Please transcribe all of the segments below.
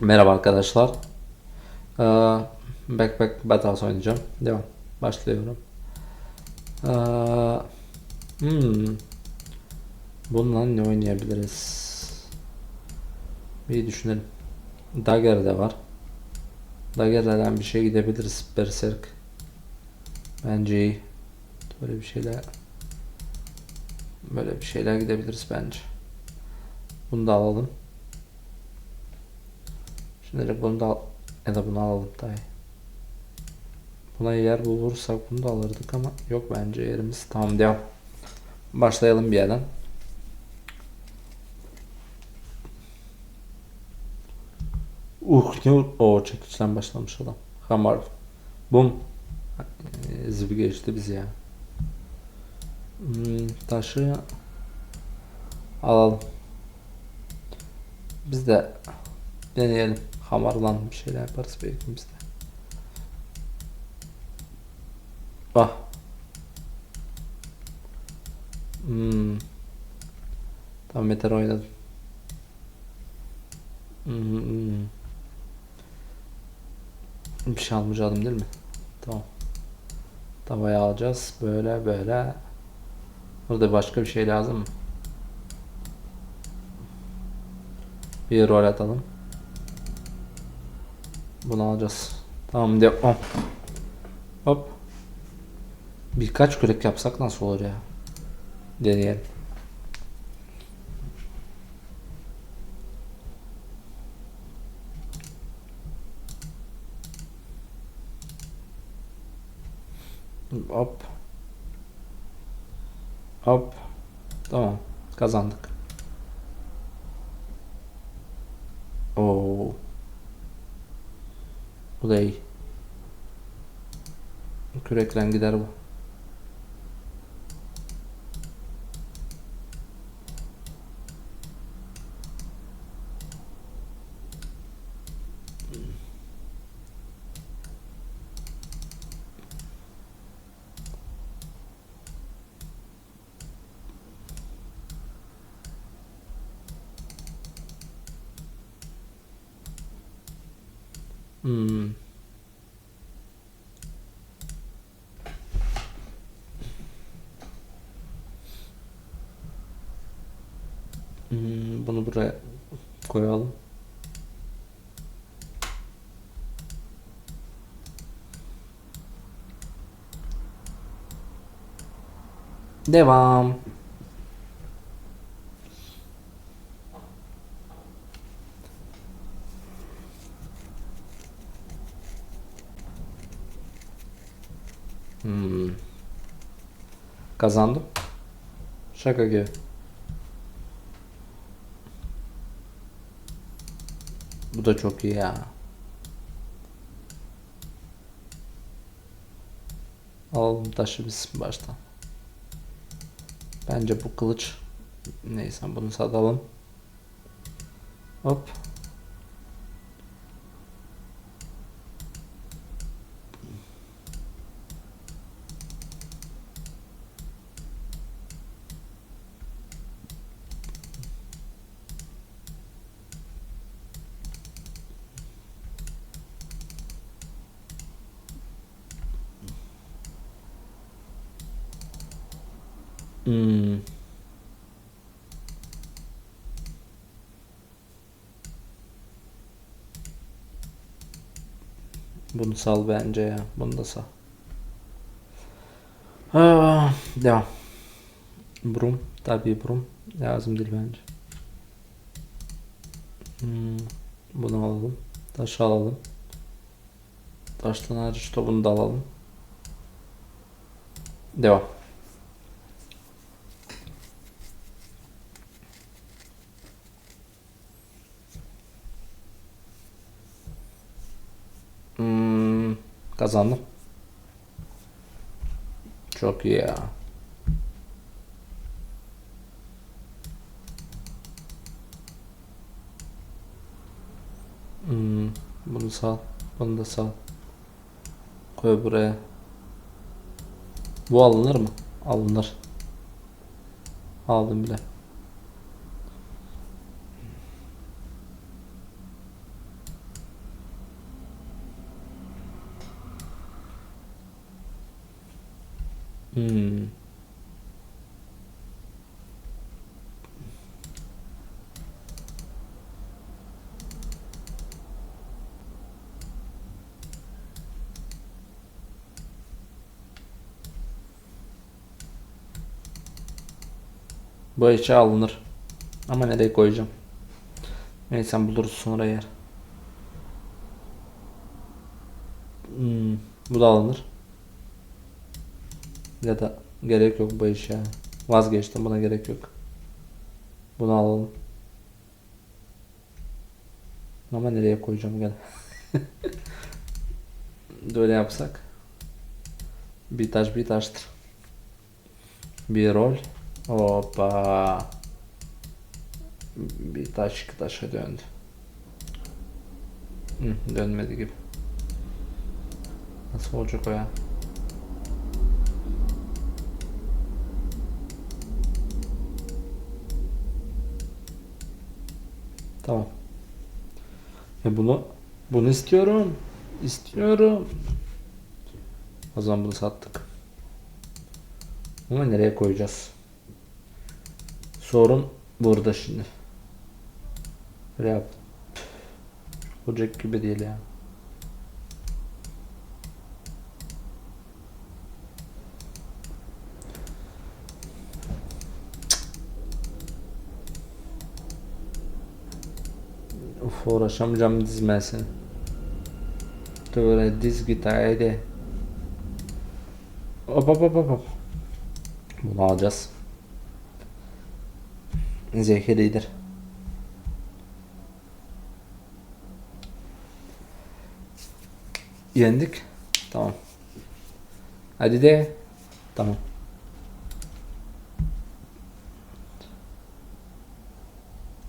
Merhaba arkadaşlar. Ee, Backpack Battles oynayacağım. Devam. Başlıyorum. Ee, hmm. Bununla ne oynayabiliriz? Bir düşünelim. Dagger de var. Dagger'den bir şey gidebiliriz. Berserk. Bence iyi. Böyle bir şeyler böyle bir şeyler gidebiliriz bence. Bunu da alalım. Şimdilik bunu da ya da bunu alalım iyi. Buna yer bulursak bunu da alırdık ama yok bence yerimiz. Tamam devam. Başlayalım bir yerden. Uh ne o çekişten başlamış adam. Hamar. Bum. Ee, Zibi geçti bizi ya. Hmm, taşı alalım. Biz de deneyelim. Hamarlan bir şeyler yaparız belki biz de. Ah. Hmm. Tamam Meter oynadım. Hmm. Bir şey almayacağım değil mi? Tamam. Tavaya alacağız. Böyle böyle. Burada başka bir şey lazım mı? Bir rol atalım. Bunu alacağız. Tamam devam. Hop. Birkaç kürek yapsak nasıl olur ya? Deneyelim. Hop. Hop. Tamam. Kazandık. Oo. Da iyi. Kürekle gider bu. Hmm. Hmm, bunu buraya koyalım. Devam. Hmm. Kazandım. Şaka gibi. Bu da çok iyi ya. Alalım taşı biz baştan. Bence bu kılıç neyse bunu satalım. Hop. Hmm. Bunu sal bence ya. Bunu da sal. Devam. Brum. Tabii brum. Lazım değil bence. Hmm. Bunu alalım. Taşı alalım. Taştan hariç topunu da alalım. Devam. Hmm, kazandım. Çok iyi ya. Hmm, bunu sal. Bunu da sal. Koy buraya. Bu alınır mı? Alınır. Aldım bile. Hmm. Bu eşya alınır. Ama nereye koyacağım? Neyse buluruz sonra yer. Hmm, bu da alınır. Ya da gerek yok bu eşya. Vazgeçtim buna gerek yok. Bunu alalım. Ama nereye koyacağım gel. Böyle yapsak. Bir taş bir taştır. Bir rol. Hoppa. Bir taş iki taşa döndü. Hı, dönmedi gibi. Nasıl olacak o ya? Tamam. E bunu bunu istiyorum. İstiyorum. O zaman bunu sattık. Ama nereye koyacağız? Sorun burada şimdi. Böyle yap. Olacak gibi değil ya. Uğraşamayacağım dizmesini. Böyle diz git haydi. Hop hop hop, hop. Bunu alacağız. Zehirlidir. Yendik. Tamam. Hadi de. Tamam.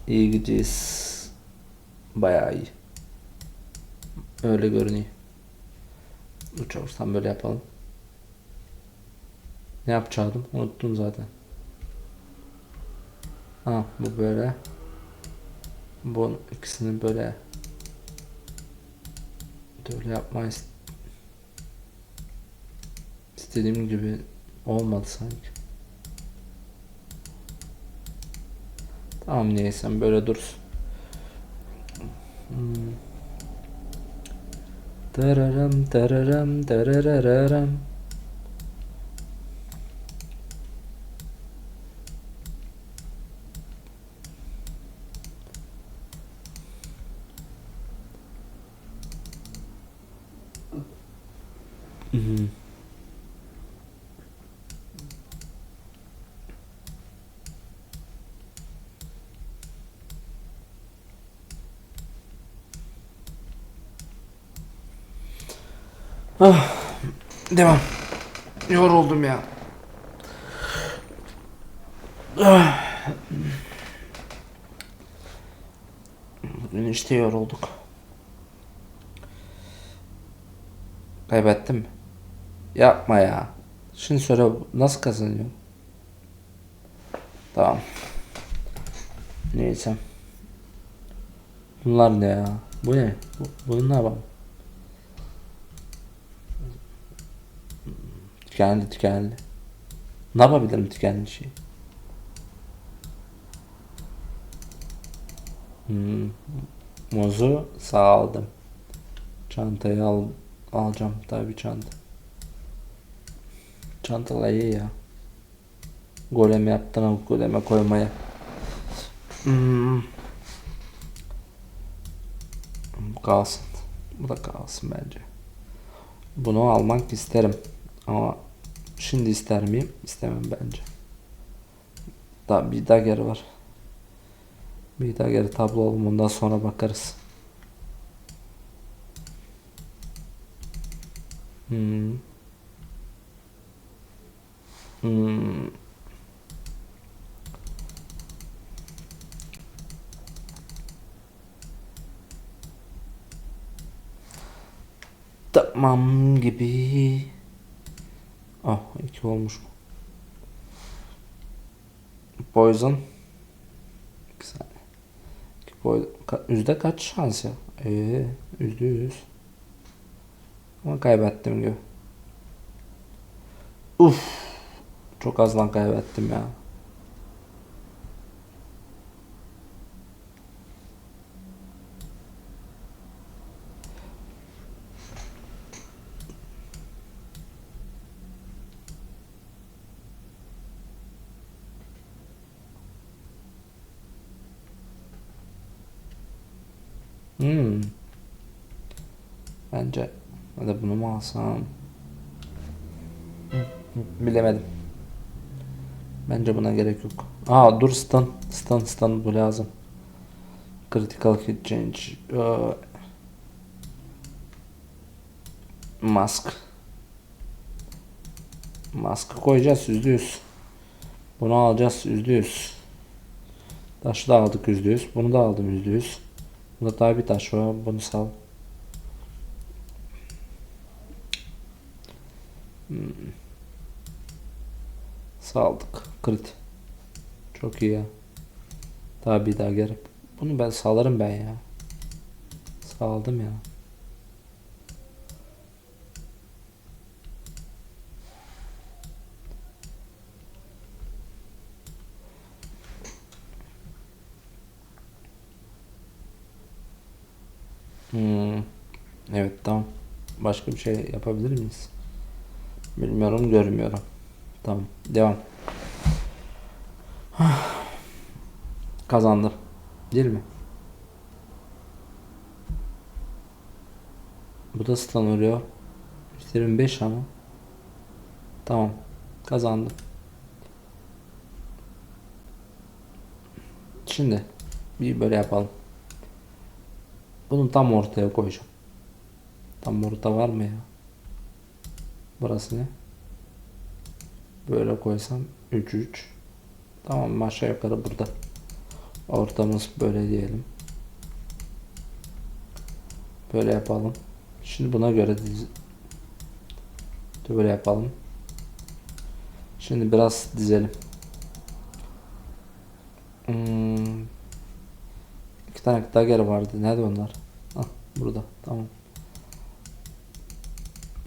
İyi gideceğiz. Bayağı iyi. Öyle görünüyor. Uçarsam böyle yapalım. Ne yapacaktım? Unuttum zaten. Ha bu böyle. Bu ikisini böyle böyle yapmayız. İstediğim gibi olmadı sanki. Tamam neyse böyle dursun. Hmm. Tararam tararam Ah, devam. Yoruldum ya. Ah. Bugün işte yorulduk. Kaybettim mi? Yapma ya. Şimdi söyle nasıl kazanıyorum? Tamam. Neyse. Bunlar ne ya? Bu ne? Bu, bunu ne yapalım? Tükendi tükendi. Ne yapabilirim tükendi şey? Hmm. Muzu sağladım. Çantayı al alacağım tabii çanta. Çantalar iyi ya. Golem yaptım goleme koymaya. Hmm. Bu kalsın. Bu da kalsın bence. Bunu almak isterim. Ama şimdi ister miyim? İstemem bence. Da bir dagger var. Bir dagger tablo alalım ondan sonra bakarız. Hmm. Hmm. Tamam gibi. Ah iki olmuş. Poison. İki saniye. Poison. Yüzde kaç şans ya? Ee, yüzde yüz. Ama kaybettim gibi. Uf. Çok az lan kaybettim ya. Hmm. Bence hadi bunu mu alsam? Bilemedim. Bence buna gerek yok. Aa dur stun. Stun stun bu lazım. Critical hit change. Aa. Mask. Maskı koyacağız yüzde yüz. Bunu alacağız yüzde yüz. Taşı da aldık yüzde yüz. Bunu da aldım yüzde yüz. Burada daha bir taş var. Bunu sal. Hmm. Saldık. Crit. Çok iyi ya. Daha bir daha gerek. Bunu ben salarım ben ya. Saldım ya. Hmm. Evet tamam. Başka bir şey yapabilir miyiz? Bilmiyorum görmüyorum. Tamam devam. Kazandım. Değil mi? Bu da stun oluyor. 25 ama. Tamam. Kazandım. Şimdi bir böyle yapalım. Bunu tam ortaya koyacağım. Tam orta var mı ya? Burası ne? Böyle koysam 3 3. Tamam aşağı yukarı burada. Ortamız böyle diyelim. Böyle yapalım. Şimdi buna göre diz böyle yapalım. Şimdi biraz dizelim. Hmm. İki tane dagger vardı. Nerede onlar? Ah burada. Tamam.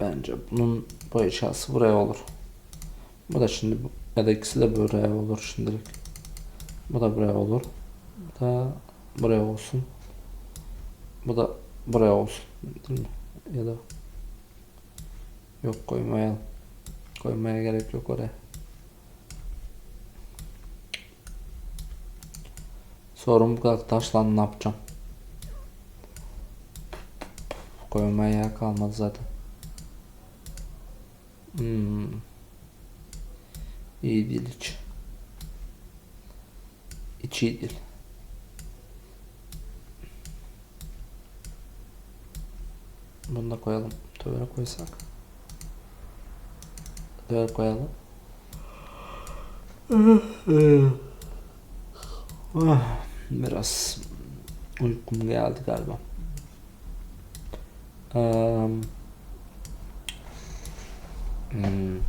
Bence bunun bu eşyası buraya olur. Bu da şimdi ya da ikisi de buraya olur şimdilik. Bu da buraya olur. Bu da buraya olsun. Bu da buraya olsun. Değil mi? Ya da yok koymayalım. Koymaya gerek yok oraya. Sorun bu kadar taşla ne yapacağım? Koymaya kalmadı zaten. Hmm. İyi değil hiç. Hiç iyi değil. Bunu da koyalım. Böyle koysak. Böyle koyalım. Ah, Biraz uykum geldi galiba. Eee, hmm.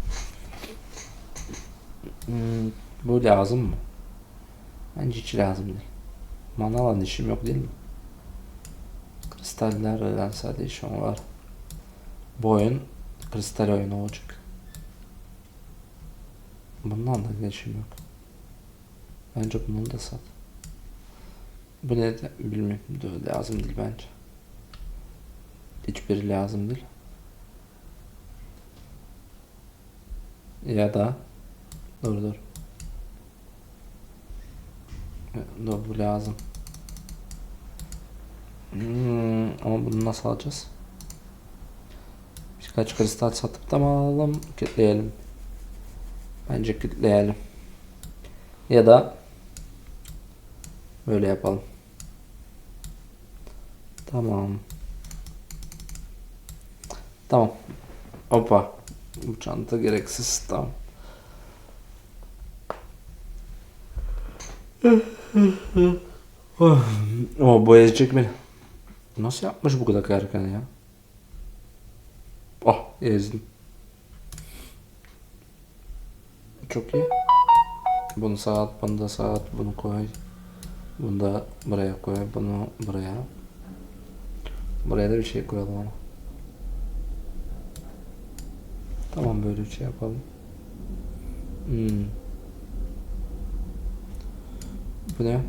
Hmm, bu lazım mı? Bence hiç lazım değil. Mana alan işim yok değil mi? Kristaller evrensel değişim var. Bu oyun kristal oyunu olacak. Bundan da değişim yok. Bence bunu da sat. Bu ne de bilmiyorum. Lazım değil bence. Hiçbiri lazım değil. Ya da dur dur. Dur bu lazım. Hmm, ama bunu nasıl alacağız? Birkaç kristal satıp da mı alalım? Kitleyelim. Bence kitleyelim. Ya da böyle yapalım. Tamam. Tamam. Hoppa. Bu çanta gereksiz. Tamam. Oh, ezecek beni. Nasıl yapmış bu kadar erken ya? Oh ezdim. Çok iyi. Bunu saat, bunu da saat, bunu koy. Bunu da buraya koy, bunu buraya. Buraya da bir şey koyalım ama. Tamam böyle bir şey yapalım. Hmm. Bu ne?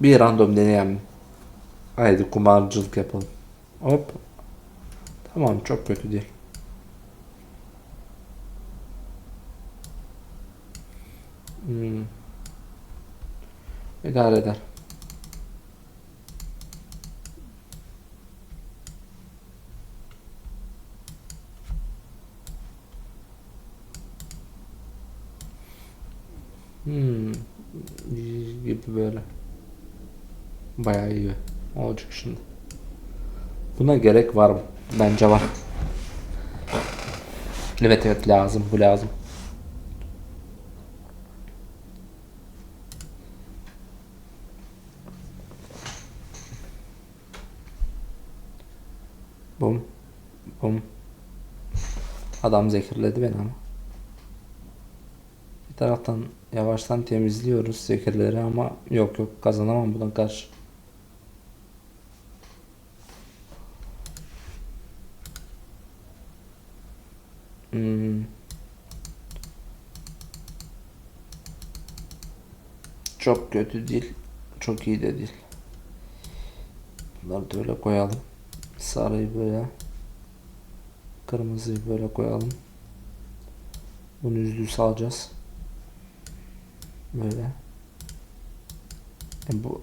Bir random deneyelim. Haydi kumarcılık yapalım. Hop. Tamam çok kötü değil. Hmm. İdare eder. Hmm. Gibi böyle. Bayağı iyi olacak şimdi. Buna gerek var mı? Bence var. Evet evet lazım bu lazım. Bum. Bum. Adam zehirledi beni ama. Bir taraftan yavaştan temizliyoruz zehirleri ama yok yok kazanamam buna karşı. Hmm. Çok kötü değil. Çok iyi de değil. Bunları da öyle koyalım. Sarıyı böyle. Kırmızıyı böyle koyalım. Bunu yüzlüğü salacağız. Böyle. E bu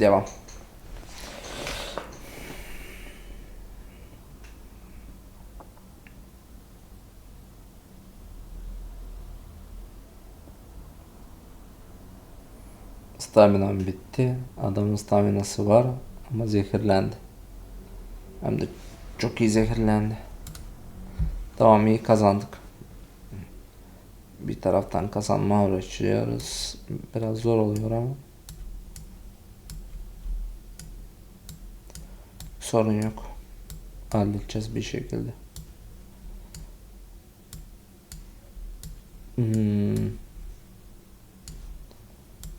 Devam. Staminam bitti. Adamın staminası var ama zehirlendi. Hem de çok iyi zehirlendi. Tamam iyi kazandık. Bir taraftan kazanma uğraşıyoruz. Biraz zor oluyor ama. Sorun yok. Halledeceğiz bir şekilde. Hmm.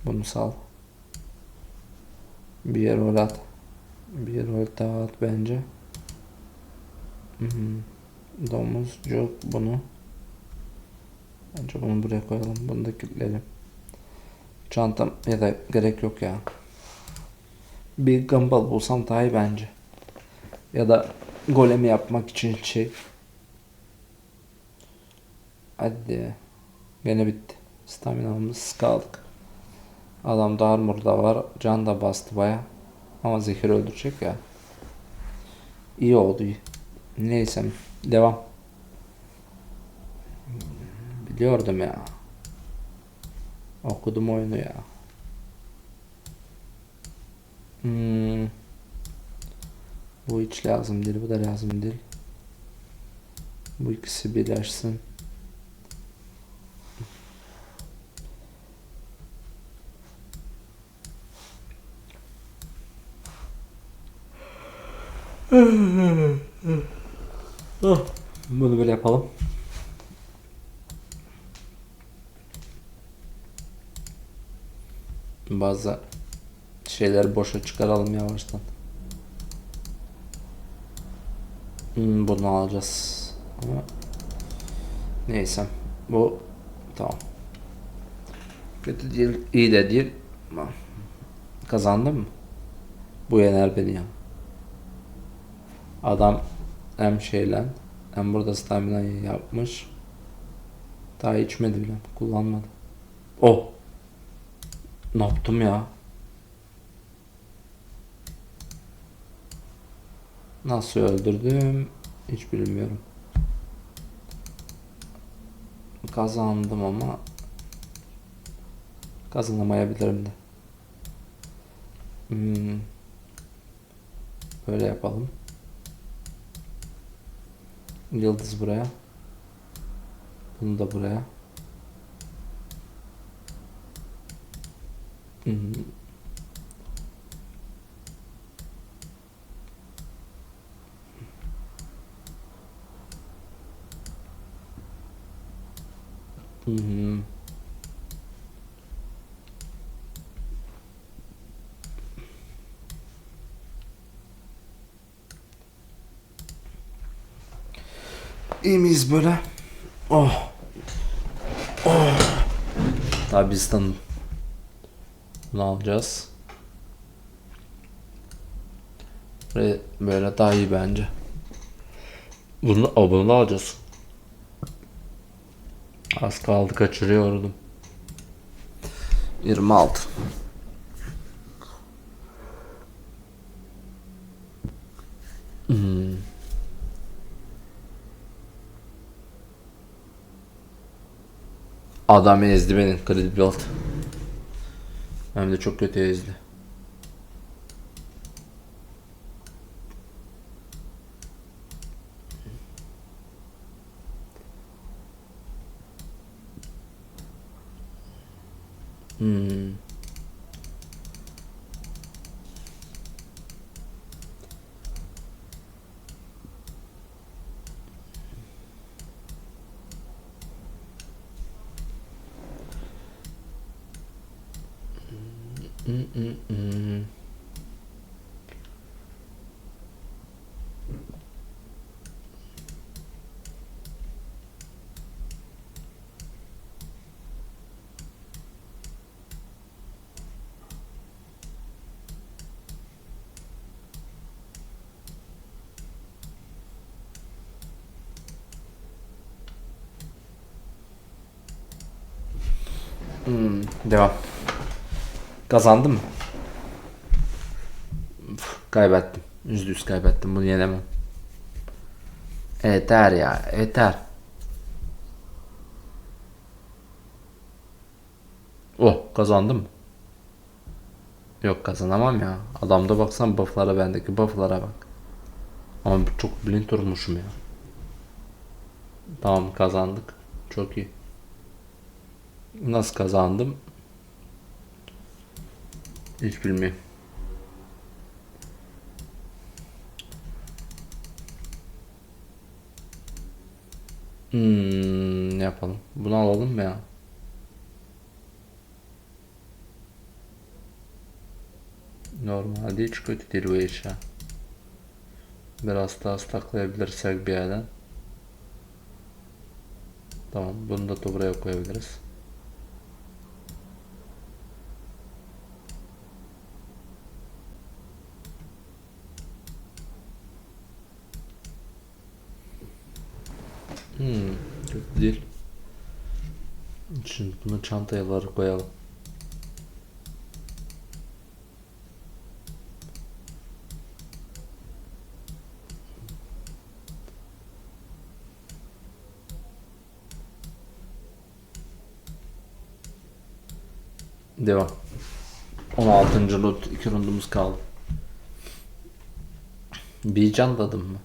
Bunu sal. Bir rol at. Bir rol daha at bence. Hmm. Domuzcuk bunu. Bence bunu buraya koyalım. Bunu da kilitleyelim. Çantam ya da gerek yok ya. Bir gumball bulsam daha iyi bence. Ya da golemi yapmak için şey. Hadi. Gene bitti. Staminamız kaldık. Adam da armor da var. Can da bastı baya. Ama zehir öldürecek ya. İyi oldu. Neyse. Devam. Biliyordum ya. Okudum oyunu ya. Hmm. Bu hiç lazım değil. Bu da lazım değil. Bu ikisi birleşsin. Bunu böyle yapalım. Bazı şeyleri boşa çıkaralım yavaştan. Hmm, bunu alacağız. Ama neyse. Bu tamam. Kötü değil, iyi de değil. Kazandım mı? Bu yener beni ya. Adam hem şeyle hem burada stamina'yı yapmış. Daha içmedi bile. Kullanmadı. Oh. Ne yaptım ya? Nasıl öldürdüm? Hiç bilmiyorum. Kazandım ama kazanamayabilirim de. Hmm. Böyle yapalım. Yıldız buraya. Bunu da buraya. Hmm. Hmm. İyi miyiz böyle? Oh. Oh. Tabistan. Ne alacağız? Ve böyle daha iyi bence. Bunu abone alacağız. Az kaldı kaçırıyordum. 26. Hmm. Adam ezdi beni kredi build. Hem de çok kötü ezdi. Hmm. Mm, mm, mm. Hmm, devam. Kazandım mı? Üf, kaybettim. Yüzde yüz kaybettim. Bunu yenemem. Yeter ya. Yeter. Oh kazandım? Yok kazanamam ya. Adamda baksan bufflara bendeki bufflara bak. Ama çok blind durmuşum ya. Tamam kazandık. Çok iyi. Nasıl kazandım? Hiç bilmiyorum. Hmm, ne yapalım? Bunu alalım mı ya? Normalde hiç kötü değil bu eşya. Biraz daha saklayabilirsek bir yerden. Tamam, bunu da buraya koyabiliriz. Hmm, kötü değil. Şimdi bunu çantaya var koyalım. Devam. 16. loot 2 rundumuz kaldı. Bir can dadım mı?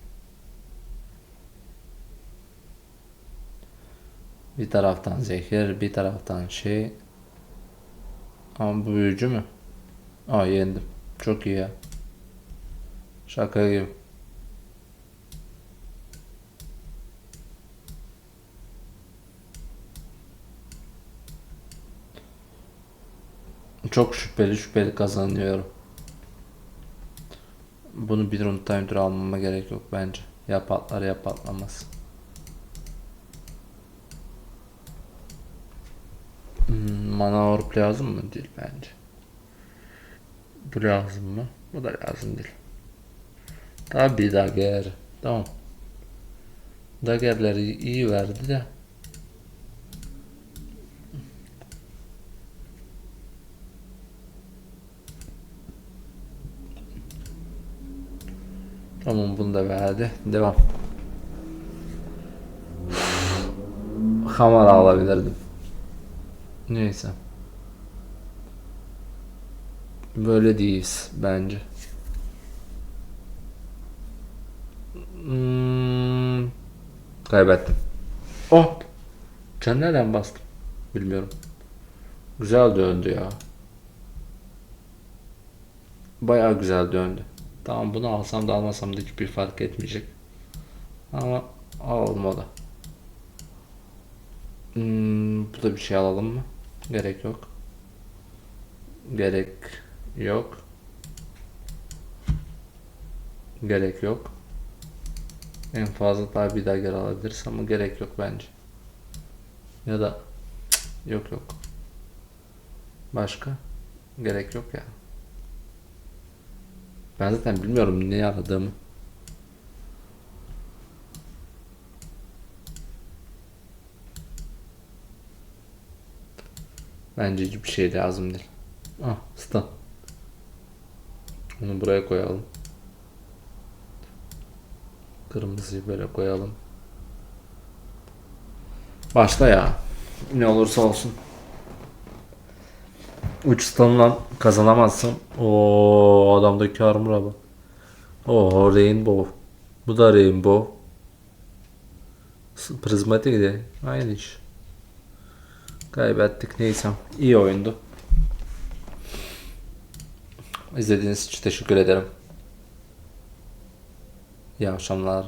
Bir taraftan zehir, bir taraftan şey. Ama bu büyücü mü? Aa yendim. Çok iyi ya. Şaka gibi. Çok şüpheli şüpheli kazanıyorum. Bunu bir run timer almama gerek yok bence. Ya patlar ya patlamaz. Hmm, mana orb lazım mı? Değil bence. Bu lazım mı? Bu da lazım değil. Tabi dagger. Tamam. Daggerleri iyi verdi de. Tamam bunu da verdi. Devam. Hamar alabilirdim. Neyse. Böyle değiliz bence. Hmm, kaybettim. Oh! Can nereden bastım? Bilmiyorum. Güzel döndü ya. Bayağı güzel döndü. Tamam bunu alsam da almasam da hiçbir fark etmeyecek. Ama olmadı. Hmm, bu da bir şey alalım mı? Gerek yok. Gerek yok. Gerek yok. En fazla daha bir daha geri alabiliriz ama gerek yok bence. Ya da yok yok. Başka? Gerek yok ya. Ben zaten bilmiyorum ne aradığımı. Bence hiçbir şey lazım değil. Ah, stun. Onu buraya koyalım. Kırmızıyı böyle koyalım. Başla ya. Ne olursa olsun. Uç stun'la kazanamazsın. O adamdaki armor'a bak. O rainbow. Bu da rainbow. Prizmatik de aynı iş. Kaybettik neyse. İyi oyundu. İzlediğiniz için teşekkür ederim. İyi akşamlar.